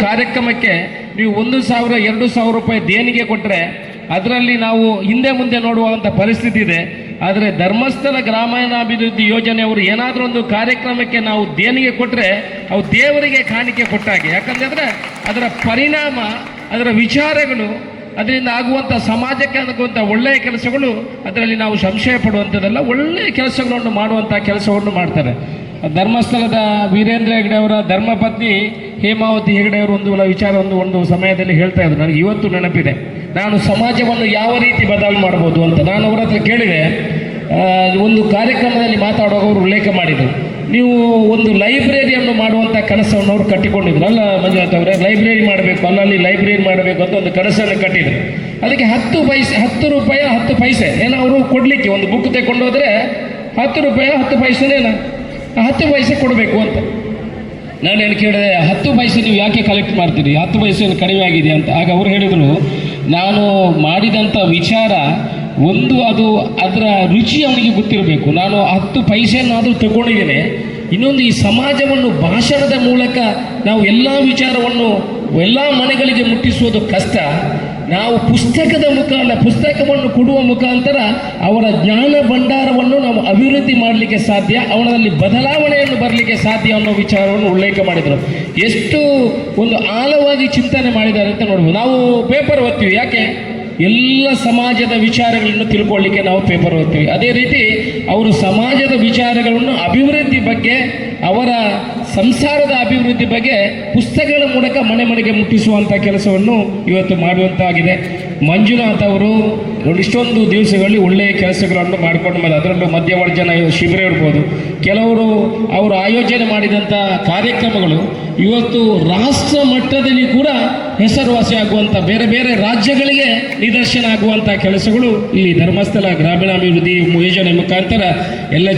ಕಾರ್ಯಕ್ರಮಕ್ಕೆ ನೀವು ಒಂದು ಸಾವಿರ, ಎರಡು ಸಾವಿರ ರೂಪಾಯಿ ದೇಣಿಗೆ ಕೊಟ್ಟರೆ ಅದರಲ್ಲಿ ನಾವು ಹಿಂದೆ ಮುಂದೆ ನೋಡುವಂಥ ಪರಿಸ್ಥಿತಿ ಇದೆ. ಆದರೆ ಧರ್ಮಸ್ಥಳ ಗ್ರಾಮೀಣಾಭಿವೃದ್ಧಿ ಯೋಜನೆ ಅವರು ಏನಾದರೂ ಒಂದು ಕಾರ್ಯಕ್ರಮಕ್ಕೆ ನಾವು ದೇಣಿಗೆ ಕೊಟ್ಟರೆ ಅವು ದೇವರಿಗೆ ಕಾಣಿಕೆ ಕೊಟ್ಟಾಗೆ. ಯಾಕಂತಂದರೆ ಅದರ ಪರಿಣಾಮ, ಅದರ ವಿಚಾರಗಳು, ಅದರಿಂದ ಆಗುವಂಥ ಸಮಾಜಕ್ಕೆ ಆಗುವಂಥ ಒಳ್ಳೆಯ ಕೆಲಸಗಳು ಅದರಲ್ಲಿ ನಾವು ಸಂಶಯ ಪಡುವಂಥದ್ದೆಲ್ಲ ಒಳ್ಳೆಯ ಕೆಲಸಗಳನ್ನು ಮಾಡುವಂಥ ಕೆಲಸವನ್ನು ಮಾಡ್ತಾರೆ. ಧರ್ಮಸ್ಥಳದ ವೀರೇಂದ್ರ ಹೆಗ್ಡೆ ಅವರ ಧರ್ಮಪತ್ನಿ ಹೇಮಾವತಿ ಹೆಗಡೆಯವರು ಒಂದು ವಿಚಾರ ಒಂದು ಒಂದು ಸಮಯದಲ್ಲಿ ಹೇಳ್ತಾ ಇದ್ರು. ನನಗೆ ಇವತ್ತು ನೆನಪಿದೆ. ನಾನು ಸಮಾಜವನ್ನು ಯಾವ ರೀತಿ ಬದಲಾವಣೆ ಮಾಡ್ಬೋದು ಅಂತ ನಾನು ಅವರ ಹತ್ರ ಕೇಳಿದೆ. ಒಂದು ಕಾರ್ಯಕ್ರಮದಲ್ಲಿ ಮಾತಾಡುವಾಗ ಅವರು ಉಲ್ಲೇಖ ಮಾಡಿದರು. ನೀವು ಒಂದು ಲೈಬ್ರರಿಯನ್ನು ಮಾಡುವಂಥ ಕನಸವನ್ನು ಅವರು ಕಟ್ಟಿಕೊಂಡಿದ್ರು. ಅಲ್ಲ ಮಂಜುನಾಥ್ ಅವರೇ, ಲೈಬ್ರರಿ ಮಾಡಬೇಕು, ಅಲ್ಲಲ್ಲಿ ಲೈಬ್ರರಿ ಮಾಡಬೇಕು ಅಂತ ಒಂದು ಕನಸನ್ನು ಕಟ್ಟಿದರು. ಅದಕ್ಕೆ ಹತ್ತು ಪೈಸೆ ಹತ್ತು ರೂಪಾಯಿ, ಹತ್ತು ಪೈಸೆ. ಏನೋ ಅವರು ಕೊಡಲಿಕ್ಕೆ ಒಂದು ಬುಕ್ ತಗೊಂಡೋದ್ರೆ ಹತ್ತು ರೂಪಾಯಿ, ಹತ್ತು ಪೈಸೆನೇನ? ಹತ್ತು ಪೈಸೆ ಕೊಡಬೇಕು ಅಂತ. ನಾನು ಹೇಳಿ ಕೇಳಿದೆ ಹತ್ತು ಪೈಸೆ ನೀವು ಯಾಕೆ ಕಲೆಕ್ಟ್ ಮಾಡ್ತೀರಿ? ಹತ್ತು ಪೈಸೆ ಕಡಿಮೆ ಆಗಿದೆ ಅಂತ. ಆಗ ಅವರು ಹೇಳಿದರು, ನಾನು ಮಾಡಿದಂಥ ವಿಚಾರ ಒಂದು ಅದು ಅದರ ರುಚಿ ಅವನಿಗೆ ಗೊತ್ತಿರಬೇಕು. ನಾನು ಹತ್ತು ಪೈಸೆಯನ್ನಾದರೂ ತಗೊಂಡಿದ್ದೇನೆ. ಇನ್ನೊಂದು ಈ ಸಮಾಜವನ್ನು ಭಾಷಣದ ಮೂಲಕ ನಾವು ಎಲ್ಲ ವಿಚಾರವನ್ನು ಎಲ್ಲ ಮನೆಗಳಿಗೆ ಮುಟ್ಟಿಸುವುದು ಕಷ್ಟ. ನಾವು ಪುಸ್ತಕದ ಮುಖಾಂತರ, ಪುಸ್ತಕವನ್ನು ಕೊಡುವ ಮುಖಾಂತರ ಅವರ ಜ್ಞಾನ ಭಂಡಾರವನ್ನು ನಾವು ಅಭಿವೃದ್ಧಿ ಮಾಡಲಿಕ್ಕೆ ಸಾಧ್ಯ, ಅವನಲ್ಲಿ ಬದಲಾವಣೆಯನ್ನು ಬರಲಿಕ್ಕೆ ಸಾಧ್ಯ ಅನ್ನೋ ವಿಚಾರವನ್ನು ಉಲ್ಲೇಖ ಮಾಡಿದರು. ಎಷ್ಟು ಒಂದು ಆಳವಾಗಿ ಚಿಂತನೆ ಮಾಡಿದ್ದಾರೆ ಅಂತ ನೋಡ್ಬೋದು. ನಾವು ಪೇಪರ್ ಓದ್ತೀವಿ, ಯಾಕೆ? ಎಲ್ಲ ಸಮಾಜದ ವಿಚಾರಗಳನ್ನು ತಿಳ್ಕೊಳ್ಳಿಕ್ಕೆ ನಾವು ಪೇಪರ್ ಓದ್ತೀವಿ. ಅದೇ ರೀತಿ ಅವರು ಸಮಾಜದ ವಿಚಾರಗಳನ್ನು ಅಭಿವೃದ್ಧಿ ಬಗ್ಗೆ ಅವರ ಸಂಸಾರದ ಅಭಿವೃದ್ಧಿ ಬಗ್ಗೆ ಪುಸ್ತಕಗಳ ಮೂಲಕ ಮನೆ ಮನೆಗೆ ಮುಟ್ಟಿಸುವಂಥ ಕೆಲಸವನ್ನು ಇವತ್ತು ಮಾಡುವಂತಾಗಿದೆ. ಮಂಜುನಾಥ್ ಅವರು ಇಷ್ಟೊಂದು ದಿವಸಗಳಲ್ಲಿ ಒಳ್ಳೆಯ ಕೆಲಸಗಳನ್ನು ಮಾಡಿಕೊಂಡು ಮೇಲೆ ಅದರಲ್ಲೂ ಮಧ್ಯವರ್ಜನ ಶಿಬಿರ ಇರ್ಬೋದು. ಕೆಲವರು ಅವರು ಆಯೋಜನೆ ಮಾಡಿದಂಥ ಕಾರ್ಯಕ್ರಮಗಳು ಇವತ್ತು ರಾಷ್ಟ್ರ ಮಟ್ಟದಲ್ಲಿ ಕೂಡ ಹೆಸರುವಾಸಿ ಆಗುವಂಥ ಬೇರೆ ಬೇರೆ ರಾಜ್ಯಗಳಿಗೆ ನಿದರ್ಶನ ಆಗುವಂಥ ಕೆಲಸಗಳು ಇಲ್ಲಿ ಧರ್ಮಸ್ಥಳ ಗ್ರಾಮೀಣಾಭಿವೃದ್ಧಿ ಯೋಜನೆ ಮುಖಾಂತರ ಎಲ್ಲ